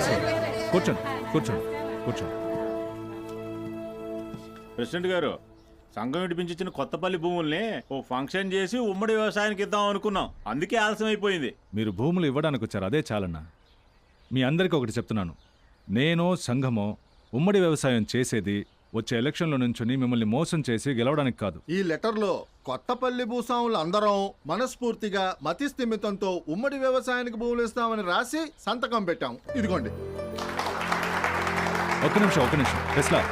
నమస్కారం కూర్చోండి కూర్చోండి కూర్చోండి. ప్రెసిడెంట్ గారు సంఘం విడిపించిన కొత్తపల్లి భూముల్ని ఓ ఫంక్షన్ చేసి ఉమ్మడి వ్యవసాయానికి ఇద్దాం అనుకున్నాం. అందుకే ఆలస్యం అయిపోయింది మీరు భూములు ఇవ్వడానికి వచ్చారు అదే చాలన్నా. మీ అందరికీ ఒకటి చెప్తున్నాను. నేను సంఘమో ఉమ్మడి వ్యవసాయం చేసేది వచ్చే ఎలక్షన్లో నుంచుని మిమ్మల్ని మోసం చేసి గెలవడానికి కాదు. ఈ లెటర్లో కొత్తపల్లి భూస్వాములు అందరం మనస్ఫూర్తిగా మతి స్థిమితంతో ఉమ్మడి వ్యవసాయానికి భూములు ఇస్తామని రాసి సంతకం పెట్టాం. ఇదిగోండి. ఒక్క నిమిషం ఒక్క నిమిషం. టెస్లా.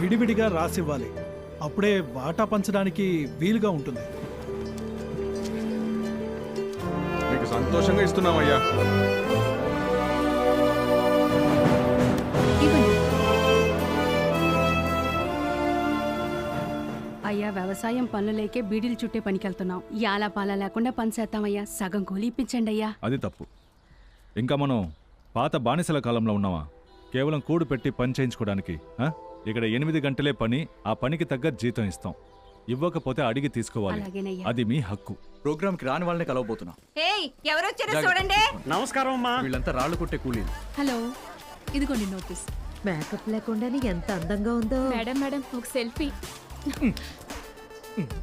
విడివిడిగా రాసివ్వాలి. అప్పుడే వాటా పంచడానికి వీలుగా ఉంటుంది. మీకు సంతోషంగా ఇస్తున్నామయ్యా. అయ్యా వ్యవసాయం పనులేకే బీడీలు చుట్టే పనికెళ్తున్నాం. యాలా పాలా లేకుండా పని చేస్తామయ్యా సగం కూలి ఇప్పించండి అయ్యా. అది తప్పు. ఇంకా మనం పాత బానిసల కాలంలో ఉన్నామా? కేవలం కూడు పెట్టి పని చేయించుకోవడానికి ఆ? ఇక్కడ ఎనిమిది గంటలే పని ఆ పనికి తగ్గ జీతం ఇస్తాం. ఇవ్వకపోతే అడిగి తీసుకోవాలి. అలాగేనయ్యా. అది మీ హక్కు. ప్రోగ్రామ్కి రాని వాళ్ళని కలవబోతున్నాం. ఏయ్ ఎవరొచ్చారో చూడండి. నమస్కారం అమ్మా. వీళ్ళంతా రాళ్ళు కొట్టే కూలీలు. హలో ఇదిగోండి నోటీస్ మేకప్ లేకుండానే ఎంత అందంగా ఉందో. మేడం మేడం ఒక సెల్ఫీ.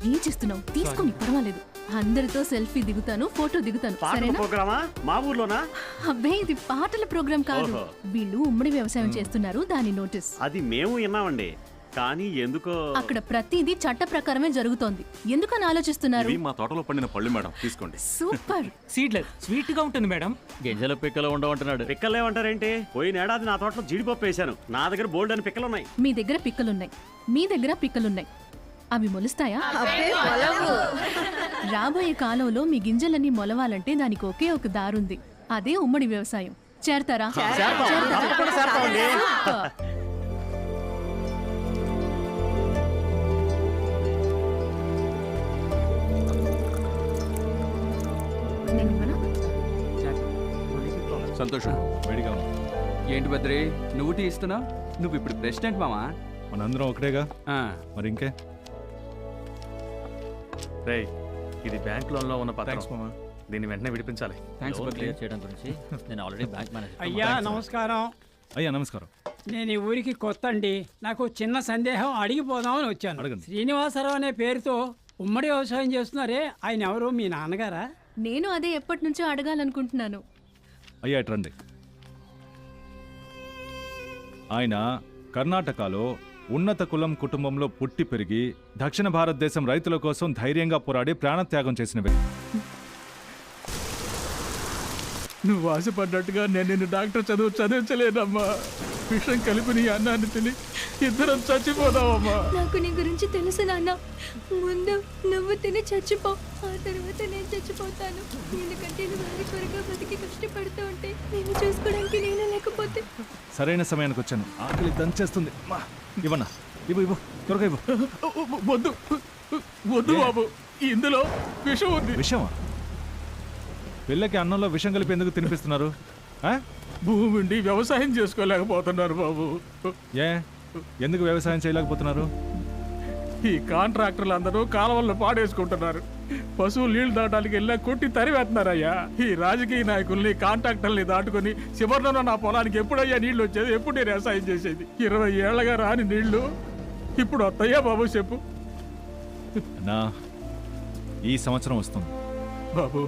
ఏం చేస్తున్నావు? తీసుకోండి పర్వాలేదు. అందరితో సెల్ఫీ దిగుతాను ఫోటో దిగుతాను. సరేనా? ప్రోగ్రామా? మా ఊర్లోనా? అబ్బే ఇది పాటల ప్రోగ్రాం కాదు. వీళ్ళు ఉమ్మడి వ్యవసాయం చేస్తున్నారు దాని నోటీస్. అది మేము విన్నామండి. కానీ ఎందుకో? అక్కడ ప్రతిదీ చట్ట ప్రకారమే జరుగుతోంది. ఎందుకని ఆలోచిస్తున్నారు? మా తోటలో పండిన పళ్ళు మేడం. తీసుకోండి. సూపర్. సీడ్లెస్ స్వీట్గా ఉంటుంది మేడం. గింజల పిక్కలు ఉండమంటున్నాడు పిక్కలేమంటారేంటి పోయిన ఏడాది నా తోటలో జీడిపప్పు వేశాను. నా దగ్గర బోల్డ్ అని పిక్కలు ఉన్నాయి మీ దగ్గర పిక్కలున్నాయి. మీ దగ్గర పిక్కలున్నాయి. అవి మొలుస్తాయా? రాబోయే కాలంలో మీ గింజలన్నీ మొలవాలంటే దానికి ఒకే ఒక దారుంది. అదే ఉమ్మడి వ్యవసాయం. చేరతారా? తప్పకుండా సంతోషం. వేడిగా ఉంది. ఏంటి బద్రి నువ్వు టీ ఇస్తున్నా? నువ్వు ఇప్పుడు ప్రెసిడెంట్ మామా? మనందరం ఒకటేగా? మరి ఇంకే? రేయ్ ఇది బ్యాంక్ లోన్లో ఉన్న పత్రం. మామా. దీన్ని వెంటనే విడిపించాలి. థ్యాంక్స్ బద్రి క్లియర్ చేయడం గురించి. నేను ఆల్రెడీ బ్యాంక్ మేనేజర్ అయ్యా నమస్కారం. అయ్యా నమస్కారం. నేను ఈ ఊరికి కొత్త అండి నాకు చిన్న సందేహం అడిగిపోదామని వచ్చాను. అడగండి. శ్రీనివాసరావు అనే పేరుతో ఉమ్మడి వ్యవసాయం చేస్తున్నారే. ఆయన ఎవరు? మీ నాన్నగారా? నేను అదే ఎప్పటి నుంచో అడగాలనుకుంటున్నాను. అయ్యా ఇటు రండి. ఆయన కర్ణాటకలో ఉన్నత కులం కుటుంబంలో పుట్టి పెరిగి దక్షిణ భారతదేశం రైతుల కోసం ధైర్యంగా పోరాడి ప్రాణత్యాగం చేసిన వ్యక్తి. నువ్వు ఆశపడ్డట్టుగా నేను నిన్ను డాక్టర్ చదువు చదివించలేదమ్మా విషయం కలిపి నీ అన్నాన్ని తిని ఇద్దరం చచ్చిపోదామమ్మా. నాకు నీ గురించి తెలుసు నాన్న. ముందు నువ్వు తిని చచ్చిపో. ఆ తర్వాత నేను చచ్చిపోతాను. ఎందుకంటే నువ్వు వారి కొరగా బతికి కష్టపడుతూ ఉంటే నేను చూసుకోవడానికి నేను లేకపోతే. సరైన సమయానికి వచ్చాను. ఆకలి దంచేస్తుంది. మా, ఇవ్వన్నా ఇవ్వు ఇవ్వు. త్వరగా ఇవ్వు. వద్దు. వద్దు బాబు. ఇందులో విషం ఉంది. విషమా? పిల్లకి అన్నంలో విషం కలిపి ఎందుకు తినిపిస్తున్నారు? ఆ? భూమి ఉండి వ్యవసాయం చేసుకోలేకపోతున్నారు బాబు. ఏ? ఎందుకు వ్యవసాయం చేయలేకపోతున్నారు? ఈ కాంట్రాక్టర్లు అందరూ కాలువల్లో పాడేసుకుంటున్నారు. పశువులు నీళ్ళు దాటానికి వెళ్ళా కొట్టి తరివేస్తున్నారయ్యా. ఈ రాజకీయ నాయకుల్ని కాంట్రాక్టర్ని దాటుకొని చివరిలో నా పొలానికి ఎప్పుడయ్యా నీళ్ళు వచ్చేది? ఎప్పుడు నేను వ్యవసాయం చేసేది? ఇరవై ఏళ్ళగా రాని నీళ్ళు. ఇప్పుడు వస్తాయా బాబు చెప్పు. నా ఈ సంవత్సరం వస్తుంది. బాబు.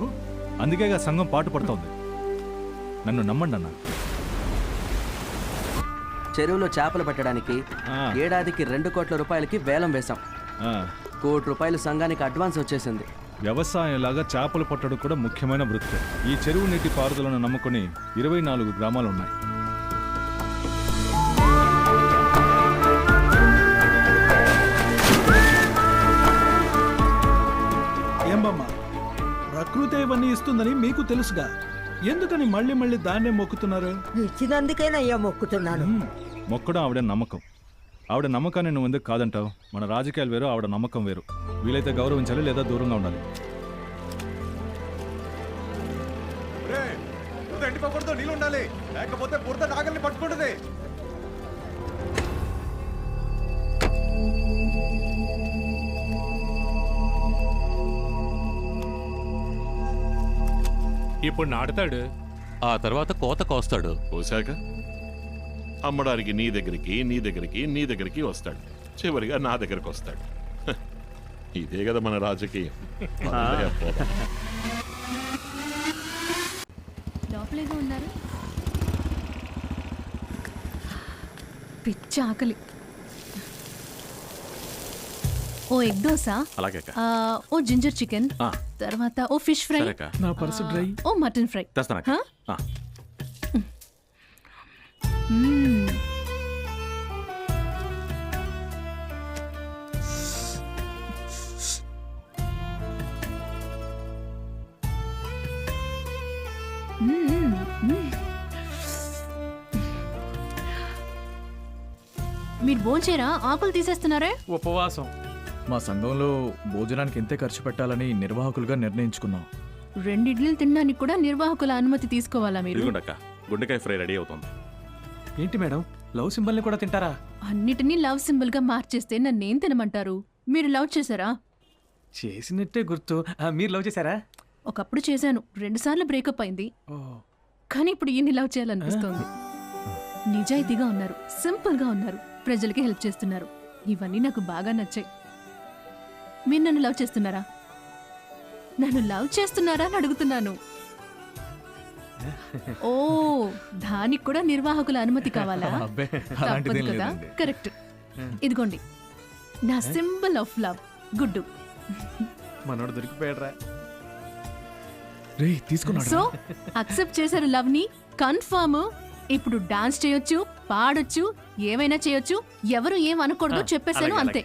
అందుకేగా సంఘం పాటు పడుతోంది నన్ను నమ్మండి అన్న. చెరువులో చేపలు పట్టడానికి ఏడాదికి రెండు కోట్ల రూపాయలకి వేలం వేశాం. ఆ. కోటి రూపాయలు సంఘానికి అడ్వాన్స్ వచ్చేసింది. వ్యవసాయంలాగా చేపలు పట్టడం కూడా ముఖ్యమైన వృత్తి. ఈ చెరువు నీటి పారుదలను నమ్ముకొని ఇరవై నాలుగు గ్రామాలు ఉన్నాయి ఏం బామ్మ ప్రకృతి ఇవన్నీ ఇస్తుందని మీకు తెలుసుగా? ఎందుకని మళ్ళీ మళ్ళీ దాన్నే మొక్కుతున్నారు? ఇచ్చినందుకేనయ్యా మొక్కుతున్నాను. మొక్కడం ఆవిడ నమ్మకం. ఆవిడ నమ్మకాన్ని నువ్వు ఎందుకు కాదంటావు? మన రాజకీయాలు వేరు ఆవిడ నమ్మకం వేరు. వీలైతే గౌరవించాలి లేదా దూరంగా ఉండాలి. ఎండిపోకూడదు నీళ్ళు ఉండాలి. లేకపోతే బురద నాగల్ని పట్టుకుంటుంది. ఇప్పుడు నాటుతాడు. ఆ తర్వాత కోత కోస్తాడు. కోసాక అమ్మడానికి నీ దగ్గరికి నీ దగ్గరికి నీ దగ్గరికి వస్తాడు. చివరిగా నా దగ్గరికి వస్తాడు. హ, ఇదే కదా మన రాజకీయం. పదండి, పోదాం. లోపలేదో ఉన్నారు. పిచ్చి ఆకలి ఓ ఎగ్ దోశ అలాగే అక్క ఆ, ఓ జింజర్ చికెన్ ఆ. తర్వాత ఓ ఫిష్ ఫ్రై సరే అక్క నా పర్సు డ్రై ఓ మటన్ ఫ్రై తెస్తాను అక్క హా? ఆ. మ్మ్. మ్మ్, మ్మ్. మీరు భోంచేరా ఆకులు తీసేస్తున్నారే ఉపవాసం మా సంఘంలో భోజనానికి ఎంతే ఖర్చు పెట్టాలని నిర్వాహకులుగా నిర్ణయించుకున్నాం. రెండు ఇడ్లీలు తినడానికి కూడా నిర్వాహకుల అనుమతి తీసుకోవాలా మీరు? ఇదిగోండి అక్క గుండెకాయ ఫ్రై రెడీ అవుతుంది. ఏంటి మేడం? లవ్ సింబల్ని కూడా తింటారా? అన్నిటినీ లవ్ సింబల్గా మార్చేస్తే నన్నేం తినమంటారు? మీరు లవ్ చేశారా? చేసినట్టే గుర్తు. మీరు లవ్ చేశారా? ఒకప్పుడు చేశాను. రెండుసార్లు బ్రేకప్ అయింది. కానీ ఇప్పుడు ఈయన్ని లవ్ చేయాలనిపిస్తోంది. నిజాయితీగా ఉన్నారు. సింపుల్గా ఉన్నారు. ప్రజలకి హెల్ప్ చేస్తున్నారు. ఇవన్నీ నాకు బాగా నచ్చాయి. మీరు నన్ను లవ్ చేస్తున్నారా? నన్ను లవ్ చేస్తున్నారా అని అడుగుతున్నాను. ఓ దానికి కూడా నిర్వాహకుల అనుమతి కావాలా? అబ్బే తప్పదు అలాంటిదేం కదా. లేదండి. కరెక్ట్. ఇదిగోండి నా సింబల్ ఆఫ్ లవ్ గుడ్డు. మనోడు దొరికిపోయాడరా. రే తీసుకున్నాడు సో అక్సెప్ట్ చేశారు లవ్ని కన్ఫర్మ్ ఇప్పుడు డాన్స్ చేయొచ్చు పాడొచ్చు ఏమైనా చేయొచ్చు ఎవరు ఏం అనకూడదు చెప్పేశాను అంతే.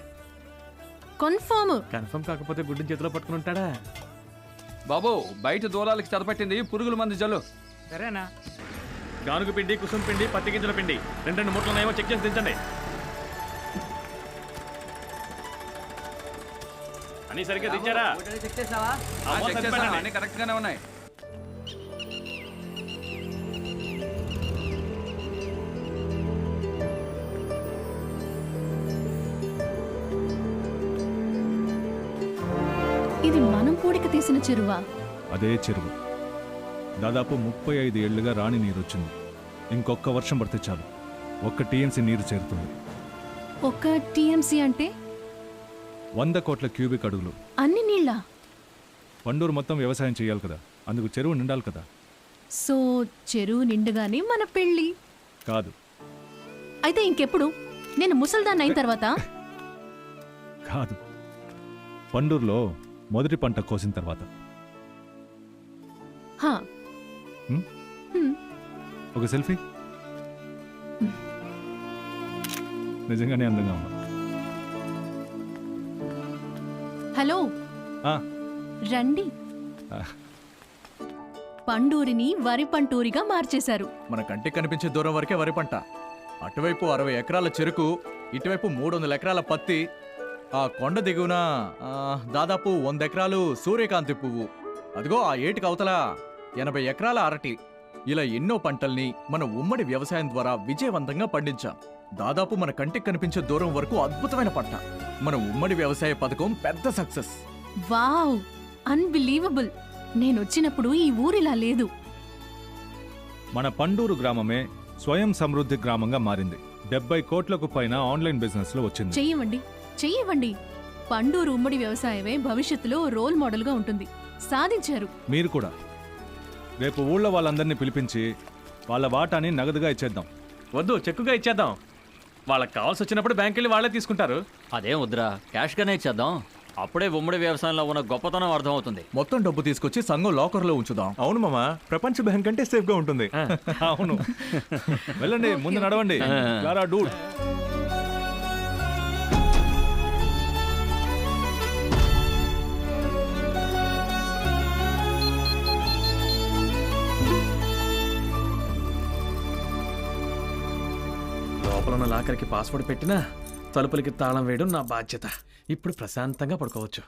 కన్ఫర్మ్ కన్ఫర్మ్ కాకపోతే గుడ్డుని చేతిలో పట్టుకుని ఉంటాడా? బాబు బయట దూరాలకి చదపట్టింది పురుగుల మంది జల్లు. సరేనా? గానుగు పిండి కుసుమ పిండి పత్తి గింజల పిండి. రెండు రెండు మూట్లనేమో చెక్ చేసి దించండి. అన్ని సరిగ్గా దించారా? చెక్ చేసావా? కరెక్ట్ గానే ఉన్నాయి. ఇది మనం పూడికి తీసిన చెరువా? అదే చెరువు. దాదాపు ముప్పై ఐదు ఏళ్ళుగా రాణి నీరు వచ్చింది ఇంకొక వర్షం పడితే చాలు. ఒక్క టీఎంసీ నీరు చేరుతుంది. ఒక టీఎంసీ అంటే? వంద కోట్ల క్యూబిక్ అడుగులు. అన్ని నీళ్ళ? పండూరు మొత్తం వ్యవసాయం చేయాలి కదా. అందుకు చెరువు నిండాలి కదా. సో చెరువు నిండుగానే మన పెళ్ళి. కాదు. అయితే ఇంకెప్పుడు? నేను ముసల్దాన్ని అయిన తర్వాత? కాదు. పండూరులో మొదటి పంట కోసిన తర్వాత. హా. హ్మ్? హ్మ్. ఒక సెల్ఫీ? నిజంగానే అందంగా ఉన్నా. హలో. ఆ, రండి. ఆ. పండూరిని వరి పంటూరిగా మార్చేశారు. మన కంటికి కనిపించే దూరం వరకే వరి పంట. అటువైపు అరవై ఎకరాల చెరుకు ఇటువైపు మూడు వందల ఎకరాల పత్తి ఆ కొండ దిగువన ఆ, దాదాపు వంద ఎకరాలు సూర్యకాంతి పువ్వు. అదిగో ఆ ఏటికి అవతల ఎనభై ఎకరాల అరటి. ఇలా ఎన్నో పంటల్ని మన ఉమ్మడి వ్యవసాయం ద్వారా విజయవంతంగా పండించాం. దాదాపు మన కంటికి కనిపించే దూరం వరకు అద్భుతమైన పంట. మన ఉమ్మడి వ్యవసాయ పథకం పెద్ద సక్సెస్. వావ్! అన్బిలీవబుల్! నేను వచ్చినప్పుడు ఈ ఊరిలా లేదు. మన పండూరు గ్రామమే స్వయం సమృద్ధి గ్రామంగా మారింది. డెబ్బై కోట్లకు పైన ఆన్లైన్ బిజినెస్లో వచ్చింది. చెయ్యవండి చెయ్యవండి. పండూరు ఉమ్మడి వ్యవసాయమే భవిష్యత్తులో రోల్ మోడల్గా ఉంటుంది. సాధించారు. మీరు కూడా. రేపు ఊళ్ళో వాళ్ళందరినీ పిలిపించి వాళ్ళ వాటాని నగదుగా ఇచ్చేద్దాం. వద్దు చెక్కుగా ఇచ్చేద్దాం. వాళ్ళకి కావాల్సి వచ్చినప్పుడు బ్యాంక్ వెళ్ళి వాళ్ళే తీసుకుంటారు. అదేం వద్దురా క్యాష్ గానే ఇచ్చేద్దాం. అప్పుడే ఉమ్మడి వ్యవసాయంలో ఉన్న గొప్పతనం అర్థమవుతుంది. మొత్తం డబ్బు తీసుకొచ్చి సంఘం లాకర్లో ఉంచుదాం. అవును మామ ప్రపంచ బ్యాంక్ అంటే సేఫ్గా ఉంటుంది అవును. వెళ్ళండి ముందు నడవండి. డూడ్. లాకర్కి పాస్వర్డ్ పెట్టినా తలుపులకి తాళం వేయడం నా బాధ్యత. ఇప్పుడు ప్రశాంతంగా పడుకోవచ్చు.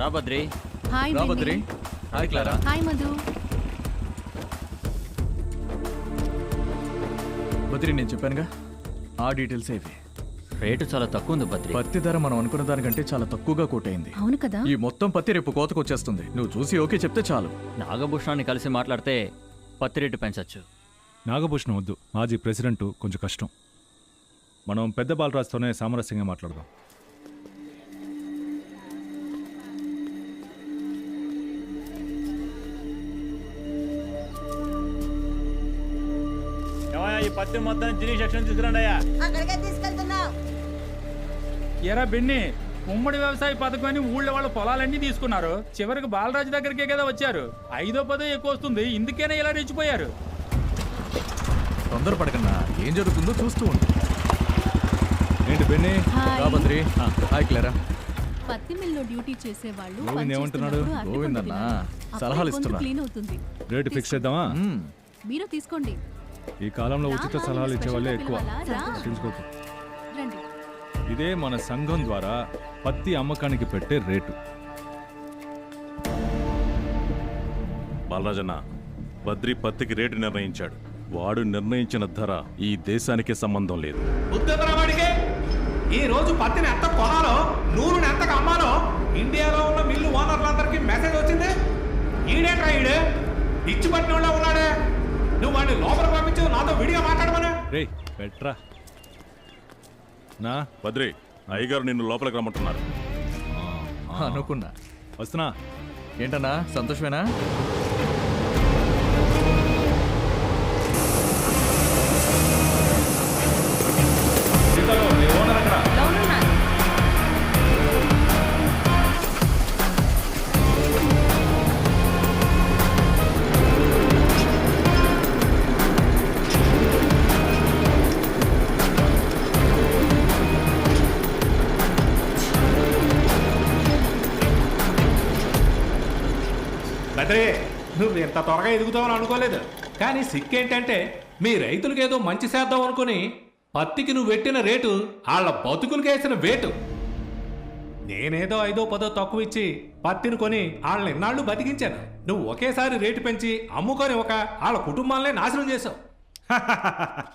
రాబద్రి hi రాబద్రి Benny. Hi Clara. Hi Madhu. Badri నేను చెప్పానుగా? ఆ డీటెయిల్స్ ఇవి. రేటు చాలా తక్కువ ఉంది బద్రి పత్తి ధర మనం అనుకున్న దానికంటే చాలా తక్కువగా కోటైంది అవును కదా? ఈ మొత్తం పత్తి రేపు కోతకు వచ్చేస్తుంది. నువ్వు చూసి ఓకే చెప్తే చాలు. నాగభూషణాన్ని కలిసి మాట్లాడితే పత్తి రేటు పెంచచ్చు. నాగభూషణం వద్దు. మాజీ ప్రెసిడెంట్ కొంచెం కష్టం. మనం పెద్ద బాలరాజుతోనే సామరస్యంగా మాట్లాడదాం. పత్తి మొత్తం జినీ సెక్షన్ తీసుకురండి అయ్యా. అక్కడికే తీసుకెళ్తున్నావు ఎరా బెన్ని ఉమ్మడి వ్యవసాయ పథకాన్ని ఊళ్ళో వాళ్ళ పొలాలన్నీ తీసుకున్నారు. చివరికి బాలరాజు దగ్గరికే కదా వచ్చారు. ఐదో పదో ఎక్కువ వస్తుంది. ఇందుకేనే ఇలా రెచ్చిపోయారు? తొందరపడకన్నా ఏం జరుగుతుందో చూస్తూ ఉండు. ఏంటి బెన్నీ? హాయ్. రాబద్రి హాయ్ క్లారా. పత్తి మిల్లో డ్యూటీ చేసే వాళ్ళు గోవింద్ ఏమంటున్నాడు? గోవిందన్న, సలహాలు ఇస్తున్నా. క్లీన్ అవుతుంది. రేటు ఫిక్స్ చేద్దామా. మీరు తీసుకోండి. ఈ కాలంలో ఉచిత సలహాలు ఇచ్చే వాళ్ళే ఎక్కువ. ఇదే మన సంఘం ద్వారా పత్తి అమ్మకానికి పెట్టే రేటు. బాలరాజన్న బద్రి పత్తికి రేటు నిర్ణయించాడు. వాడు నిర్ణయించిన ధర ఈ దేశానికి సంబంధం లేదు. వాడికి ఈ రోజు పత్తిని ఎంత కొనాలో నూనెని ఎంతకు అమ్మాలో ఇండియాలో ఉన్న మిల్లు ఓనర్లందరికీ మెసేజ్ వచ్చింది. ఈడేట్రా ఈడు? ఇచ్చి పట్టిన ఉన్నాడే. నువ్వు వాడిని లోపల పంపించు నాతో విడిగా మాట్లాడమని. రే పెట్రా నా? బద్రి అయ్యగారు నిన్ను లోపలికి రమ్మంటున్నారు. అనుకున్నా. వస్తున్నా. ఏంటన్నా? సంతోషమేనా? బద్రే నువ్వు ఇంత త్వరగా ఎదుగుతావని అనుకోలేదు. కానీ సిక్కేంటంటే మీ రైతులకు ఏదో మంచి చేద్దాం అనుకుని పత్తికి నువ్వు పెట్టిన రేటు వాళ్ళ బతుకులకేసిన వేటు. నేనేదో ఐదో పదో తక్కువ ఇచ్చి పత్తిని కొని వాళ్ళని ఇన్నాళ్ళు బతికించాను. నువ్వు ఒకేసారి రేటు పెంచి అమ్ముకొని ఒక వాళ్ళ కుటుంబాలనే నాశనం చేసావు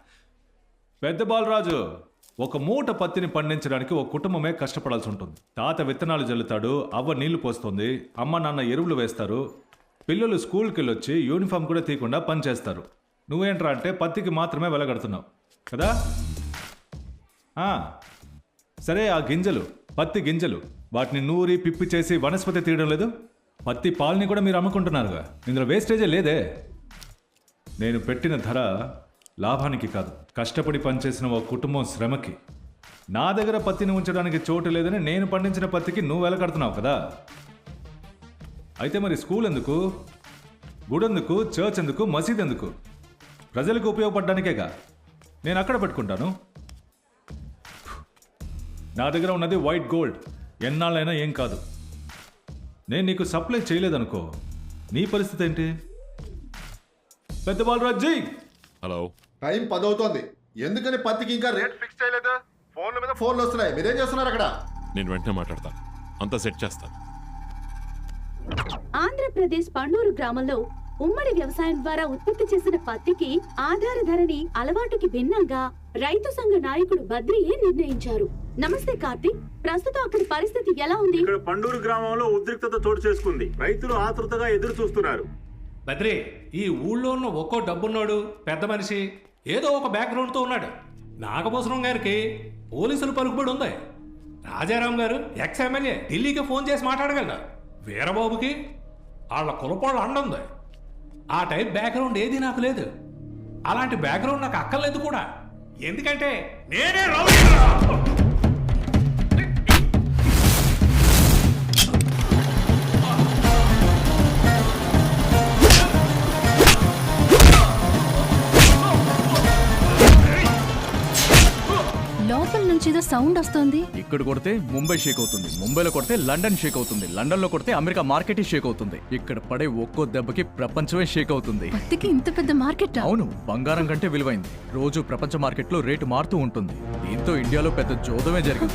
పెద్ద బాలరాజు ఒక మూట పత్తిని పండించడానికి ఒక కుటుంబమే కష్టపడాల్సి ఉంటుంది. తాత విత్తనాలు జల్లుతాడు అవ్వ నీళ్ళు పోస్తుంది అమ్మ నాన్న ఎరువులు వేస్తారు పిల్లలు స్కూల్కి వెళ్ళొచ్చి యూనిఫామ్ కూడా తీయకుండా పనిచేస్తారు నువ్వేంట్రా అంటే పత్తికి మాత్రమే వెలగడుతున్నావు. కదా? సరే ఆ గింజలు పత్తి గింజలు వాటిని నూరి పిప్పి చేసి వనస్పతి తీయడం లేదు. పత్తి పాలని కూడా మీరు అమ్ముకుంటున్నారుగా. ఇందులో వేస్టేజే లేదే. నేను పెట్టిన ధర లాభానికి కాదు. కష్టపడి పనిచేసిన ఓ కుటుంబం శ్రమకి. నా దగ్గర పత్తిని ఉంచడానికి చోటు లేదని నేను పండించిన పత్తికి నువ్వు వెలకడుతున్నావు కదా? అయితే మరి స్కూల్ ఎందుకు? గుడెందుకు చర్చ్ ఎందుకు? మసీద్ ఎందుకు? ప్రజలకు ఉపయోగపడడానికేగా? నేను అక్కడ పెట్టుకుంటాను. నా దగ్గర ఉన్నది వైట్ గోల్డ్. ఎన్నాళ్ళైనా ఏం కాదు. నేను నీకు సప్లై చేయలేదనుకో నీ పరిస్థితి ఏంటి? పెద్ద బాలరాజీ! హలో. టైం పదవుతోంది. ఎందుకని పత్తికి ఇంకా రేట్ ఫిక్స్ చేయలేదు? ఫోన్ల మీద ఫోన్లు వస్తున్నాయి. మీరేం చేస్తున్నారు అక్కడ? నేను వెంటనే మాట్లాడతాను. అంతా సెట్ చేస్తాను. ఆంధ్రప్రదేశ్ పండూరు గ్రామంలో ఉమ్మడి వ్యవసాయం ద్వారా ఉత్పత్తి చేసిన పత్తికి ఆధార ధరని అలవాటుకి భిన్నంగా రైతు సంఘ నాయకుడు బద్రియే నిర్ణయించారు. నమస్తే కార్తీక్ ప్రస్తుతం అక్కడి పరిస్థితి ఎలా ఉంది? ఇక్కడ పండూరు గ్రామంలో ఉద్రిక్తత చోటు చేసుకుంది. రైతులు ఆతృతగా ఎదురు చూస్తున్నారు. బద్రి ఈ ఊళ్ళో ఉన్న ఒక్కో డబ్బున్నాడు పెద్ద మనిషి ఏదో ఒక బ్యాక్గ్రౌండ్తో ఉన్నాడు. నాగభూషణం గారికి పోలీసులు పలుకుబడి ఉంది. రాజారాం గారు ఎక్స్ ఎమ్మెల్యే ఢిల్లీకి ఫోన్ చేసి మాట్లాడగలరు. వీరబాబుకి వాళ్ళ కులపాళ్ళు అండుంది ఆ టైప్ బ్యాక్గ్రౌండ్ ఏది నాకు లేదు. అలాంటి బ్యాక్గ్రౌండ్ నాకు అక్కర్లేదు కూడా. ఎందుకంటే నేనే రావు నుంచి ఏదో సౌండ్ వస్తోంది. ఇక్కడ కొడితే ముంబై షేక్ అవుతుంది. ముంబైలో కొడితే లండన్ షేక్ అవుతుంది. లండన్లో కొడితే అమెరికా మార్కెట్ షేక్ అవుతుంది. ఇక్కడ పడే ఒక్కో దెబ్బకి ప్రపంచమే షేక్ అవుతుంది. పత్తికి ఇంత పెద్ద మార్కెట్? అవును బంగారం కంటే విలువైంది. రోజు ప్రపంచ మార్కెట్లో రేటు మారుతూ ఉంటుంది. దీంతో ఇండియాలో పెద్ద జోదమే జరిగింది.